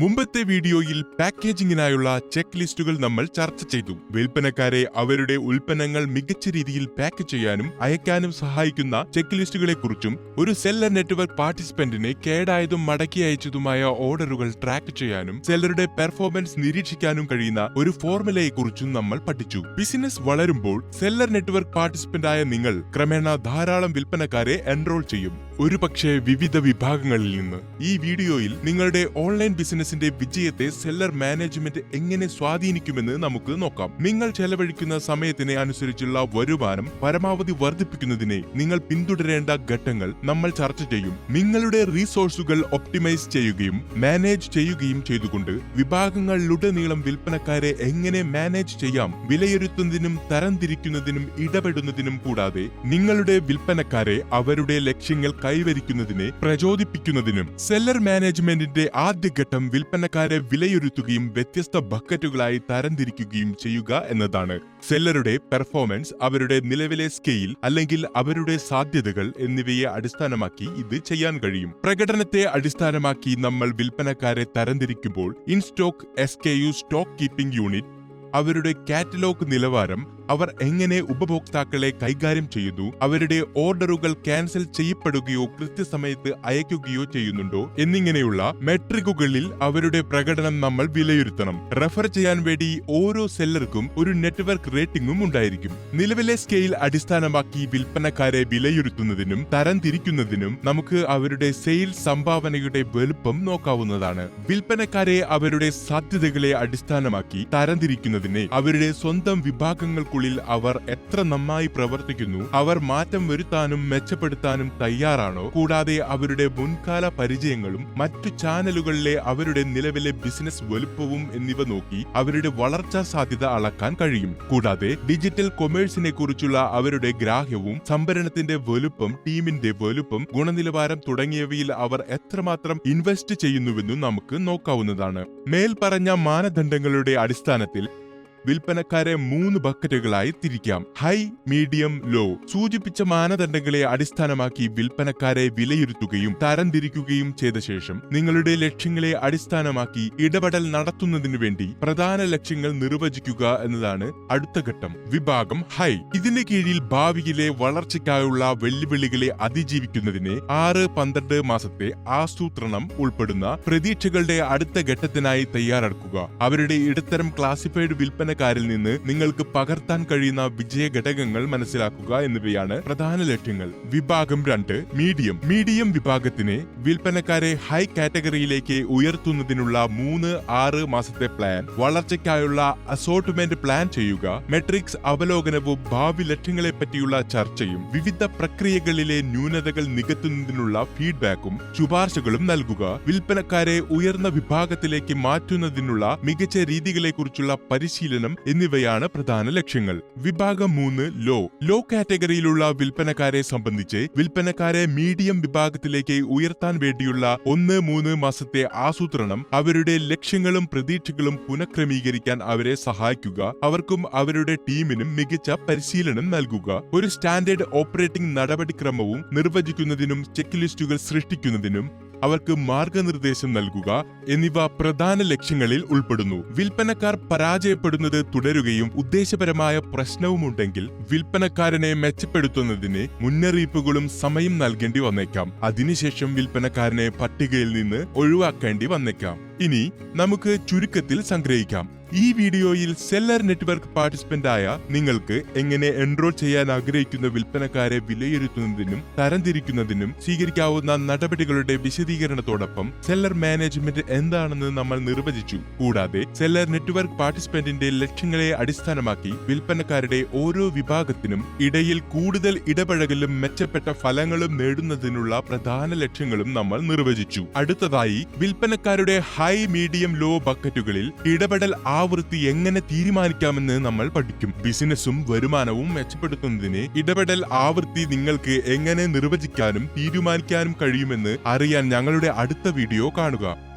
മുമ്പത്തെ വീഡിയോയിൽ പാക്കേജിംഗിനായുള്ള ചെക്ക് ലിസ്റ്റുകൾ നമ്മൾ ചർച്ച ചെയ്തു. വിൽപ്പനക്കാരെ അവരുടെ ഉൽപ്പന്നങ്ങൾ മികച്ച രീതിയിൽ പാക്ക് ചെയ്യാനും അയക്കാനും സഹായിക്കുന്ന ചെക്ക് ലിസ്റ്റുകളെ കുറിച്ചും ഒരു സെല്ലർ നെറ്റ്വർക്ക് പാർട്ടിസിപ്പന്റിനെ കേടായതും മടക്കി അയച്ചതുമായ ഓർഡറുകൾ ട്രാക്ക് ചെയ്യാനും സെല്ലറുടെ പെർഫോമൻസ് നിരീക്ഷിക്കാനും കഴിയുന്ന ഒരു ഫോർമുലയെക്കുറിച്ചും നമ്മൾ പഠിച്ചു. ബിസിനസ് വളരുമ്പോൾ സെല്ലർ നെറ്റ്വർക്ക് പാർട്ടിസിപ്പന്റായ നിങ്ങൾ ക്രമേണ ധാരാളം വിൽപ്പനക്കാരെ എൻറോൾ ചെയ്യും. ഒരുപക്ഷെ വിവിധ വിഭാഗങ്ങളിൽ നിന്ന്. ഈ വീഡിയോയിൽ നിങ്ങളുടെ ഓൺലൈൻ ബിസിനസിന്റെ വിജയത്തെ സെല്ലർ മാനേജ്മെന്റ് എങ്ങനെ സ്വാധീനിക്കുമെന്ന് നമുക്ക് നോക്കാം. നിങ്ങൾ ചെലവഴിക്കുന്ന സമയത്തിനെ അനുസരിച്ചുള്ള വരുമാനം പരമാവധി വർദ്ധിപ്പിക്കുന്നതിനെ നിങ്ങൾ പിന്തുടരേണ്ട ഘട്ടങ്ങൾ നമ്മൾ ചർച്ച ചെയ്യും. നിങ്ങളുടെ റീസോഴ്സുകൾ ഒപ്റ്റിമൈസ് ചെയ്യുകയും മാനേജ് ചെയ്യുകയും ചെയ്തുകൊണ്ട് വിഭാഗങ്ങളിലുടനീളം വിൽപ്പനക്കാരെ എങ്ങനെ മാനേജ് ചെയ്യാം വിലയിരുത്തുന്നതിനും തരംതിരിക്കുന്നതിനും ഇടപെടുന്നതിനും കൂടാതെ നിങ്ങളുടെ വിൽപ്പനക്കാരെ അവരുടെ ലക്ഷ്യങ്ങൾ കൈവരിക്കുന്നതിനെ പ്രചോദിപ്പിക്കുന്നതിനും സെല്ലർ മാനേജ്മെന്റിന്റെ ആദ്യഘട്ടം വിൽപ്പനക്കാരെ വിലയിരുത്തുകയും വ്യത്യസ്ത ബക്കറ്റുകളായി തരംതിരിക്കുകയും ചെയ്യുക എന്നതാണ്. സെല്ലറുടെ പെർഫോമൻസ് അവരുടെ നിലവിലെ സ്കെയിൽ അല്ലെങ്കിൽ അവരുടെ സാധ്യതകൾ എന്നിവയെ അടിസ്ഥാനമാക്കി ഇത് ചെയ്യാൻ കഴിയും. പ്രകടനത്തെ അടിസ്ഥാനമാക്കി നമ്മൾ വിൽപ്പനക്കാരെ തരംതിരിക്കുമ്പോൾ in stock S K U stock keeping unit അവരുടെ കാറ്റലോഗ് നിലവാരം അവർ എങ്ങനെ ഉപഭോക്താക്കളെ കൈകാര്യം ചെയ്യുന്നു അവരുടെ ഓർഡറുകൾ ക്യാൻസൽ ചെയ്യപ്പെടുകയോ കൃത്യസമയത്ത് അയക്കുകയോ ചെയ്യുന്നുണ്ടോ എന്നിങ്ങനെയുള്ള മെട്രിക്കുകളിൽ അവരുടെ പ്രകടനം നമ്മൾ വിലയിരുത്തണം. റെഫർ ചെയ്യാൻ വേണ്ടി ഓരോ സെല്ലർക്കും ഒരു നെറ്റ്വർക്ക് റേറ്റിംഗും ഉണ്ടായിരിക്കും. നിലവിലെ സ്കെയിൽ അടിസ്ഥാനമാക്കി വിൽപ്പനക്കാരെ വിലയിരുത്തുന്നതിനും തരംതിരിക്കുന്നതിനും നമുക്ക് അവരുടെ സെയിൽ സംഭാവനയുടെ വലുപ്പം നോക്കാവുന്നതാണ്. വിൽപ്പനക്കാരെ അവരുടെ സാധ്യതകളെ അടിസ്ഥാനമാക്കി തരംതിരിക്കുന്നതിനെ അവരുടെ സ്വന്തം വിഭാഗങ്ങൾക്കുള്ളിൽ അവർ എത്ര നന്നായി പ്രവർത്തിക്കുന്നു അവർ മാറ്റം വരുത്താനും മെച്ചപ്പെടുത്താനും തയ്യാറാണോ? കൂടാതെ അവരുടെ മുൻകാല പരിചയങ്ങളും മറ്റു ചാനലുകളിലെ അവരുടെ നിലവിലെ ബിസിനസ് വലുപ്പവും എന്നിവ നോക്കി അവരുടെ വളർച്ചാ സാധ്യത അളക്കാൻ കഴിയും. കൂടാതെ ഡിജിറ്റൽ കൊമേഴ്സിനെ കുറിച്ചുള്ള അവരുടെ ഗ്രാഹ്യവും സംഭരണത്തിന്റെ വലുപ്പം ടീമിന്റെ വലുപ്പം ഗുണനിലവാരം തുടങ്ങിയവയിൽ അവർ എത്രമാത്രം ഇൻവെസ്റ്റ് ചെയ്യുന്നുവെന്നും നമുക്ക് നോക്കാവുന്നതാണ്. മേൽപ്പറഞ്ഞ മാനദണ്ഡങ്ങളുടെ അടിസ്ഥാനത്തിൽ വിൽപ്പനക്കാരെ മൂന്ന് ബക്കറ്റുകളായി തിരിക്കാം. High medium low. സൂചിപ്പിച്ച മാനദണ്ഡങ്ങളെ അടിസ്ഥാനമാക്കി വിൽപ്പനക്കാരെ വിലയിരുത്തുകയും തരംതിരിക്കുകയും ചെയ്ത ശേഷം നിങ്ങളുടെ ലക്ഷ്യങ്ങളെ അടിസ്ഥാനമാക്കി ഇടപെടൽ നടത്തുന്നതിനു വേണ്ടി പ്രധാന ലക്ഷ്യങ്ങൾ നിർവചിക്കുക എന്നതാണ് അടുത്ത ഘട്ടം. വിഭാഗം ഹൈ. ഇതിന്റെ കീഴിൽ ഭാവിയിലെ വളർച്ചയ്ക്കായുള്ള വെല്ലുവിളികളെ അതിജീവിക്കുന്നതിന് ആറ് പന്ത്രണ്ട് മാസത്തെ ആസൂത്രണം ഉൾപ്പെടുന്ന പ്രതീക്ഷകളുടെ അടുത്ത ഘട്ടത്തിനായി തയ്യാറെടുക്കുക. അവരുടെ ഇടത്തരം ക്ലാസിഫൈഡ് വിൽപ്പനക്കാരിൽ നിന്ന് നിങ്ങൾക്ക് പകർത്താൻ കഴിയുന്ന വിജയ ഘടകങ്ങൾ മനസ്സിലാക്കുക എന്നിവയാണ് പ്രധാന ലക്ഷ്യങ്ങൾ. വിഭാഗം രണ്ട് മീഡിയം. മീഡിയം വിഭാഗത്തിനെ വിൽപ്പനക്കാരെ ഹൈ കാറ്റഗറിയിലേക്ക് ഉയർത്തുന്നതിനുള്ള മൂന്ന് ആറ് മാസത്തെ പ്ലാൻ. വളർച്ചയ്ക്കായുള്ള അസോർട്ട്മെന്റ് പ്ലാൻ ചെയ്യുക. മെട്രിക്സ് അവലോകനവും ഭാവി ലക്ഷ്യങ്ങളെ പറ്റിയുള്ള ചർച്ചയും വിവിധ പ്രക്രിയകളിലെ ന്യൂനതകൾ നികത്തുന്നതിനുള്ള ഫീഡ്ബാക്കും ശുപാർശകളും നൽകുക. വിൽപ്പനക്കാരെ ഉയർന്ന വിഭാഗത്തിലേക്ക് മാറ്റുന്നതിനുള്ള മികച്ച രീതികളെക്കുറിച്ചുള്ള പരിശീലനം എന്നിവയാണ് പ്രധാന ലക്ഷ്യങ്ങൾ. വിഭാഗം മൂന്ന് ലോ. ലോ കാറ്റഗറിയിലുള്ള വിൽപ്പനക്കാരെ സംബന്ധിച്ച് വിൽപ്പനക്കാരെ മീഡിയം വിഭാഗത്തിലേക്ക് ഉയർത്താൻ വേണ്ടിയുള്ള ഒന്ന് മൂന്ന് മാസത്തെ ആസൂത്രണം അവരുടെ ലക്ഷ്യങ്ങളും പ്രതീക്ഷകളും പുനഃക്രമീകരിക്കാൻ അവരെ സഹായിക്കുക അവർക്കും അവരുടെ ടീമിനും മികച്ച പരിശീലനം നൽകുക. ഒരു സ്റ്റാൻഡേർഡ് ഓപ്പറേറ്റിംഗ് നടപടിക്രമവും നിർവചിക്കുന്നതിനും ചെക്ക് ലിസ്റ്റുകൾ സൃഷ്ടിക്കുന്നതിനും അവർക്ക് മാർഗനിർദ്ദേശം നൽകുക എന്നിവ പ്രധാന ലക്ഷ്യങ്ങളിൽ ഉൾപ്പെടുന്നു. വിൽപ്പനക്കാർ പരാജയപ്പെടുന്നത് തുടരുകയും ഉദ്ദേശപരമായ പ്രശ്നവുമുണ്ടെങ്കിൽ വിൽപ്പനക്കാരനെ മെച്ചപ്പെടുത്തുന്നതിന് മുന്നറിയിപ്പുകളും സമയം നൽകേണ്ടി വന്നേക്കാം. അതിനുശേഷം വിൽപ്പനക്കാരനെ പട്ടികയിൽ നിന്ന് ഒഴിവാക്കേണ്ടി വന്നേക്കാം. ഇനി നമുക്ക് ചുരുക്കത്തിൽ സംഗ്രഹിക്കാം. ഈ വീഡിയോയിൽ സെല്ലർ നെറ്റ്വർക്ക് പാർട്ടിസിപ്പന്റ് ആയ നിങ്ങൾക്ക് എങ്ങനെ എൻറോൾ ചെയ്യാൻ ആഗ്രഹിക്കുന്ന വിൽപ്പനക്കാരെ വിലയിരുത്തുന്നതിനും തരംതിരിക്കുന്നതിനും സ്വീകരിക്കാവുന്ന നടപടികളുടെ വിശദീകരണത്തോടൊപ്പം സെല്ലർ മാനേജ്മെന്റ് എന്താണെന്ന് നമ്മൾ നിർവചിച്ചു. കൂടാതെ സെല്ലർ നെറ്റ്വർക്ക് പാർട്ടിസിപ്പന്റിന്റെ ലക്ഷ്യങ്ങളെ അടിസ്ഥാനമാക്കി വിൽപ്പനക്കാരുടെ ഓരോ വിഭാഗത്തിനും ഇടയിൽ കൂടുതൽ ഇടപഴകലും മെച്ചപ്പെട്ട ഫലങ്ങളും നേടുന്നതിനുള്ള പ്രധാന ലക്ഷ്യങ്ങളും നമ്മൾ നിർവചിച്ചു. അടുത്തതായി വിൽപ്പനക്കാരുടെ ഹൈ മീഡിയം ലോ ബക്കറ്റുകളിൽ ഇടപെടൽ ആവൃത്തി എങ്ങനെ തീരുമാനിക്കാമെന്ന് നമ്മൾ പഠിക്കും. ബിസിനസ്സും വരുമാനവും മെച്ചപ്പെടുത്തുന്നതിന് ഇടപെടൽ ആവൃത്തി നിങ്ങൾക്ക് എങ്ങനെ നിർവചിക്കാനും തീരുമാനിക്കാനും കഴിയുമെന്ന് അറിയാൻ ഞങ്ങളുടെ അടുത്ത വീഡിയോ കാണുക.